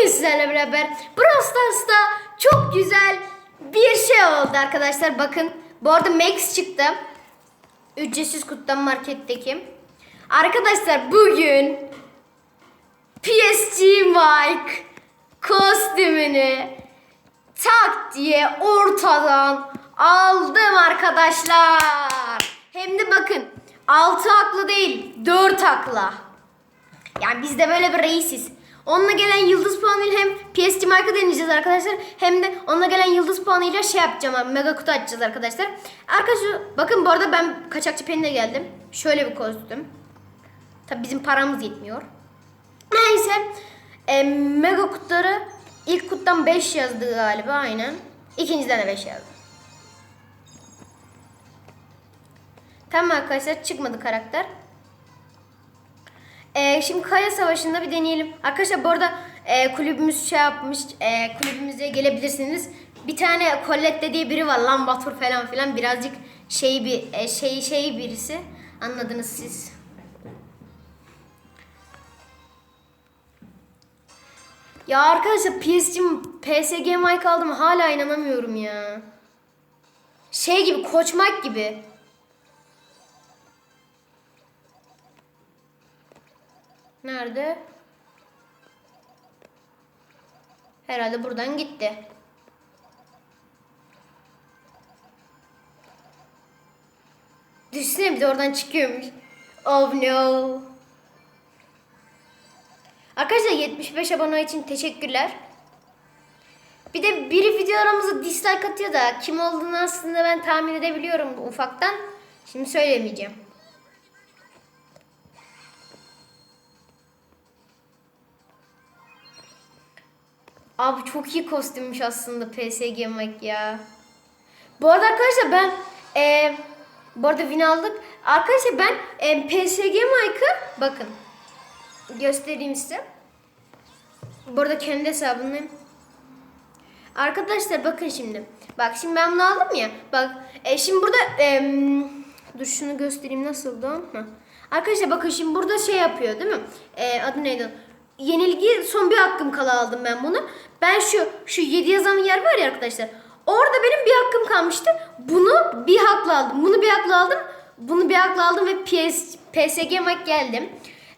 Bugün sizlerle beraber Brawl Stars'ta çok güzel bir şey oldu arkadaşlar. Bakın bu arada Max çıktı. Ücretsiz kutudan marketteki. Arkadaşlar bugün PSG Mike kostümünü tak diye ortadan aldım arkadaşlar. Hem de bakın 6 haklı değil 4 hakla. Yani biz de böyle bir reisiz. Onunla gelen yıldız puanıyla hem PSG marka deneyeceğiz arkadaşlar. Hem de onunla gelen yıldız puanıyla şey yapacağım. Mega kutu açacağız arkadaşlar. Arkadaşlar bakın bu arada ben kaçakçı penine geldim. Şöyle bir kostüm. Tabi bizim paramız yetmiyor. Neyse. E, mega kutuları ilk kuttan 5 yazdı galiba aynen. İkinciden de 5 yazdı. Tamam arkadaşlar çıkmadı karakter. Ee, şimdi Kaya Savaşı'nda bir deneyelim. Arkadaşlar bu arada e, kulübümüz şey yapmış. E, kulübümüze gelebilirsiniz. Bir tane Colette diye biri var. Lambatur falan filan. Birazcık şey bir e, şey şey birisi. Anladınız siz. Ya arkadaşlar PSG, PSG Mike aldım hala inanamıyorum ya. Şey gibi koçmak gibi. Nerede? Herhalde buradan gitti. Düşünsene bir de oradan çıkıyormuş. Oh no. Arkadaşlar 75 abone için teşekkürler. Bir de biri videolarımıza dislike atıyor da kim olduğunu aslında ben tahmin edebiliyorum ufaktan. Şimdi söylemeyeceğim. Abi çok iyi kostümmüş aslında PSG Mike ya. Bu arada arkadaşlar ben e, bu arada win aldık. Arkadaşlar ben e, PSG Mike'ı bakın göstereyim size. Bu arada kendi hesabındayım. Arkadaşlar bakın şimdi. Bak şimdi ben bunu aldım ya. Bak e, şimdi burada e, dur şunu göstereyim nasıldı? Heh. Arkadaşlar bakın şimdi burada şey yapıyor değil mi? E, adı neydi? Yenilgi son bir hakkım kala aldım ben bunu. Ben şu şu 7 yazan yer var ya arkadaşlar. Orada benim bir hakkım kalmıştı. Bunu bir hakla aldım. Bunu bir hakla aldım. Bunu bir hakla aldım ve PS, PSG Mac geldim.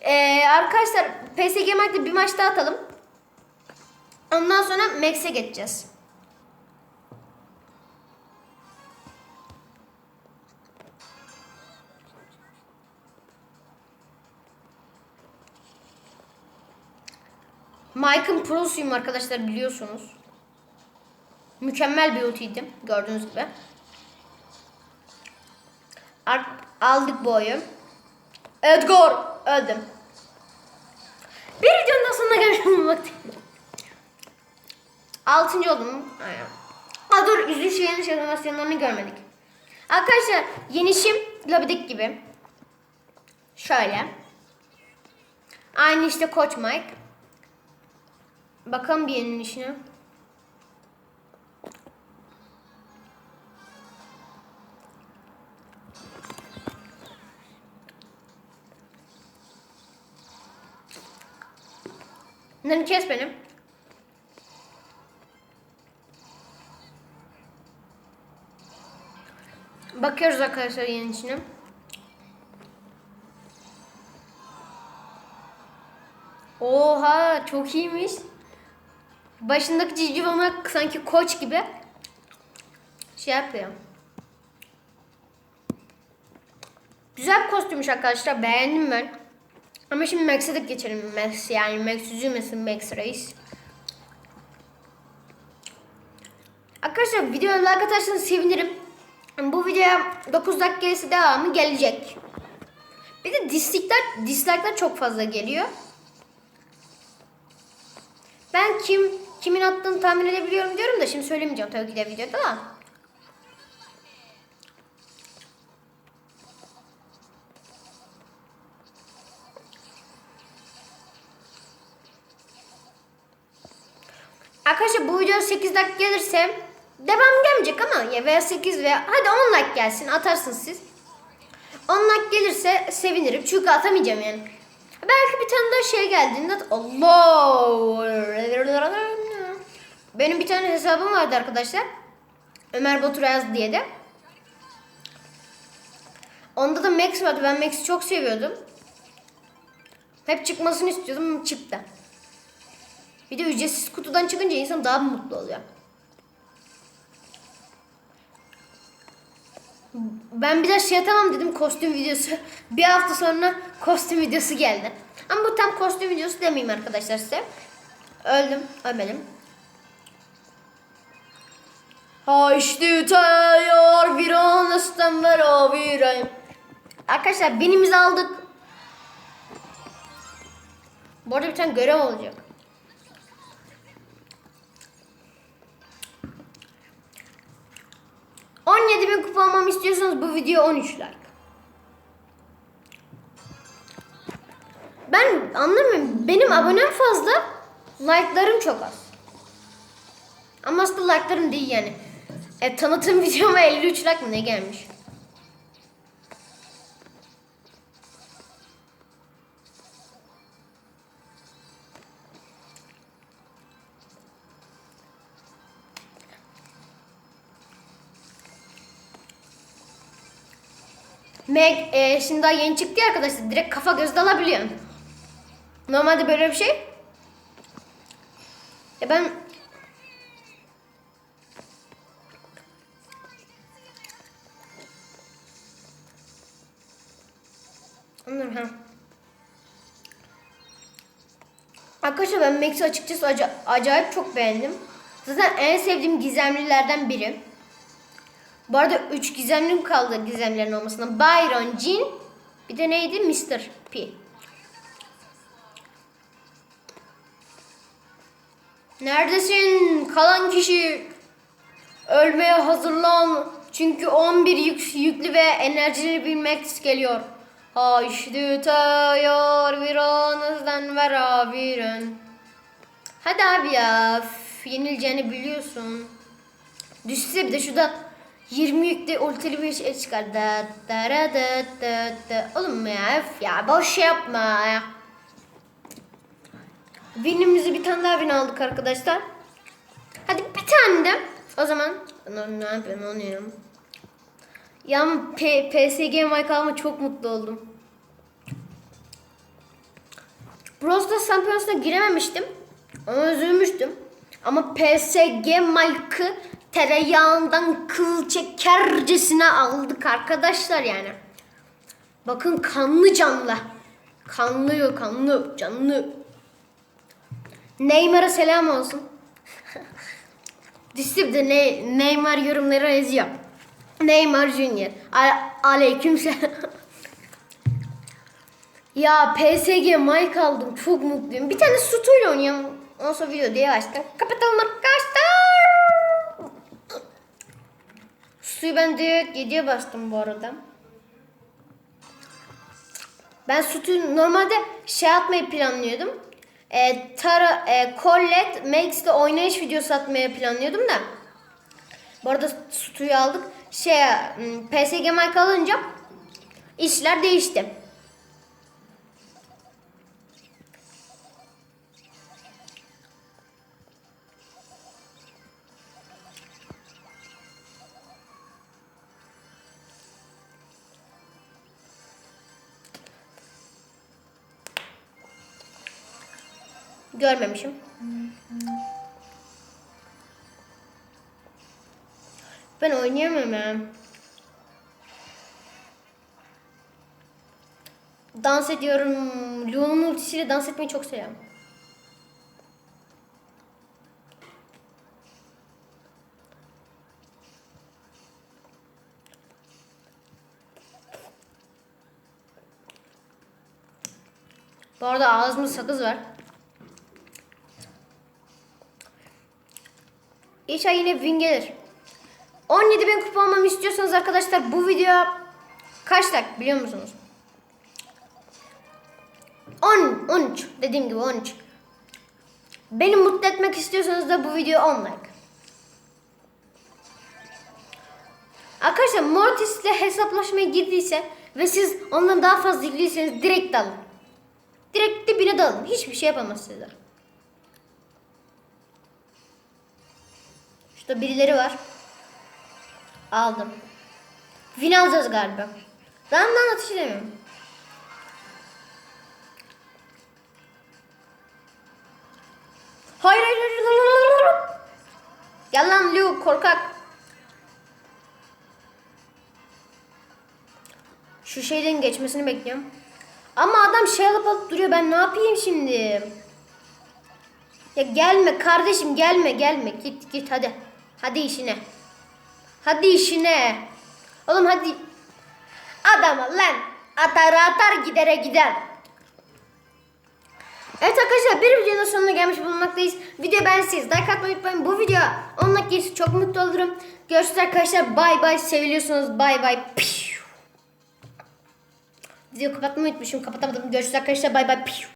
Ee, arkadaşlar PSG Mac'le bir maç daha atalım. Ondan sonra Max'e geçeceğiz. Mike'ın prosuyum arkadaşlar biliyorsunuz. Mükemmel bir ultiydim gördüğünüz gibi. Aldık bu oyun. Edgar öldüm. Bir videonun daha sonuna gelmiş bulunmaktayım. Altıncı oldum. Aynen. Aa dur üzülüş ve yeniş animasyonlarını görmedik. Arkadaşlar yenişim lobideki gibi. Şöyle. Aynı işte Koç Mike. Bakalım bir yenilişine. Bunları kes benim. Bakıyoruz arkadaşlar yenilişine. Oha çok iyiymiş. Başındaki civciv olmak sanki koç gibi şey yapıyor. Güzel bir kostümmüş arkadaşlar. Beğendim ben. Ama şimdi Max'e de geçelim. Max yani Max üzülmesin Max Reis. Arkadaşlar videoya like atarsanız sevinirim. Bu videoya 9 dakika gerisi devamı gelecek. Bir de dislike'ler, dislike'ler çok fazla geliyor. Ben kim kimin attığını tahmin edebiliyorum diyorum da şimdi söylemeyeceğim tabii ki de videoda da. Arkadaşlar bu video 8 dakika gelirse devam gelmeyecek ama ya veya 8 veya hadi 10 like gelsin atarsınız siz. 10 like gelirse sevinirim çünkü atamayacağım yani. Belki bir tane daha şey geldiğinde Allah. Benim bir tane hesabım vardı arkadaşlar. Ömer Batur Ayaz diye de. Onda da Max vardı. Ben Max'i çok seviyordum. Hep çıkmasını istiyordum çıktı. Bir de ücretsiz kutudan çıkınca insan daha mutlu oluyor. Ben biraz şey atamam dedim kostüm videosu. Bir hafta sonra kostüm videosu geldi. Ama bu tam kostüm videosu demeyeyim arkadaşlar size. Öldüm, ölmedim. Ha işte tayar viranlısten ver o virayım. Arkadaşlar binimizi aldık. Bu arada bir tane görev olacak. ...17 bin kupa almamı istiyorsanız bu video 13 like. Ben anlamıyorum. Benim abonem fazla, like'larım çok az. Ama aslında like'larım değil yani. E, tanıtım videoma 53 like mı ne gelmiş? Meg e, şimdi daha yeni çıktı arkadaşlar. Direkt kafa göz dalabiliyorsun. Normalde böyle bir şey. Ya ben Arkadaşlar ben Max'i açıkçası aca- acayip çok beğendim. Zaten en sevdiğim gizemlilerden biri. Bu arada 3 gizemlim kaldı gizemlerin olmasına. Byron, Jean, bir de neydi? Mr. P. Neredesin kalan kişi? Ölmeye hazırlan. Çünkü 11 yük, yüklü ve enerjili bir Max geliyor. Haşdü tayar viranızdan veraviren. Hadi abi ya. üf, Yenileceğini biliyorsun. Düşse bir de şurada 20 yükte ultili bir şey çıkar. Da, da, da, da. Oğlum ya ya boş yapma ya. Bir tane daha win aldık arkadaşlar. Hadi bir tane de. O zaman ne yapıyorum oynuyorum. Ya ama P PSG Mike alma çok mutlu oldum. Brawl Stars Champions'ına girememiştim. Ama üzülmüştüm. Ama PSG Mike'ı tereyağından kıl çekercesine aldık arkadaşlar yani. Bakın kanlı canlı. Kanlı kanlı canlı. Neymar'a selam olsun. Disip de ne, Neymar yorumları yazıyor. Neymar Junior. Ale, aleyküm ya PSG Mike aldım. Çok mutluyum. Bir tane Sutu'yla oynayalım. Ondan sonra video diye açtım. Kapatalım arkadaşlar. Suyu ben direkt 7'ye bastım bu arada. Ben sütü normalde şey atmayı planlıyordum. E, Tara, e, Colette, Max'le oynayış videosu atmaya planlıyordum da. Bu arada sütüyü aldık. Şey, PSG Mike alınca işler değişti. Görmemişim. Ben oynayamam ya. Dans ediyorum. Leon'un ultisiyle dans etmeyi çok seviyorum. Bu arada ağzımda sakız var. İnşallah yine win gelir. 17 bin kupa istiyorsanız arkadaşlar bu video kaç like biliyor musunuz? 10, 13 dediğim gibi 13. Beni mutlu etmek istiyorsanız da bu video 10 like. Arkadaşlar Mortis ile hesaplaşmaya girdiyse ve siz ondan daha fazla ilgiliyseniz direkt alın. Direkt dibine dalın. Hiçbir şey yapamaz size. Şurada birileri var. Aldım. Win alacağız galiba. Ben ben atış edemiyorum. Hayır hayır. hayır. Gel lan Liu korkak. Şu şeyden geçmesini bekliyorum. Ama adam şey alıp alıp duruyor. Ben ne yapayım şimdi? Ya gelme kardeşim gelme gelme. Git git hadi. Hadi işine. Hadi işine. Oğlum hadi. Adama lan. Atar atar gidere gider. Evet arkadaşlar bir videonun sonuna gelmiş bulunmaktayız. Video beğendiyseniz like atmayı unutmayın. Bu video 10 dakika geçti çok mutlu olurum. Görüşürüz arkadaşlar. Bay bay. Seviliyorsunuz. Bay bay. Video kapatmayı unutmuşum. Kapatamadım. Görüşürüz arkadaşlar. Bay bay.